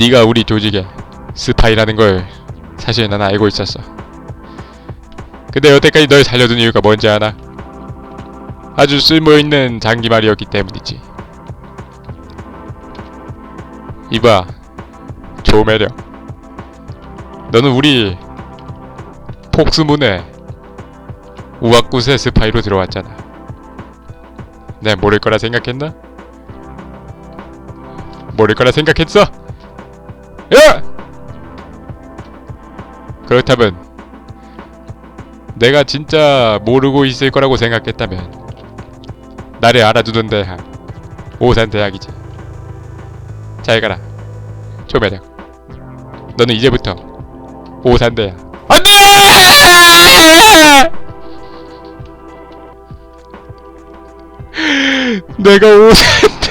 네가 우리 조직의 스파이라는 걸 사실 난 알고 있었어. 근데 여태까지 널 살려둔 이유가 뭔지 알아? 아주 쓸모있는 장기말이었기 때문이지. 이봐, 조매력. 너는 우리 폭스문에 우악굿의 스파이로 들어왔잖아. 내 모를 거라 생각했나? 모를 거라 생각했어? 그렇다면 내가 진짜 모르고 있을 거라고 생각했다면 나를 알아두던 대학 오산 대학이지. 잘 가라. 조매력. 너는 이제부터 오산 대학. 안돼! 내가 오산 대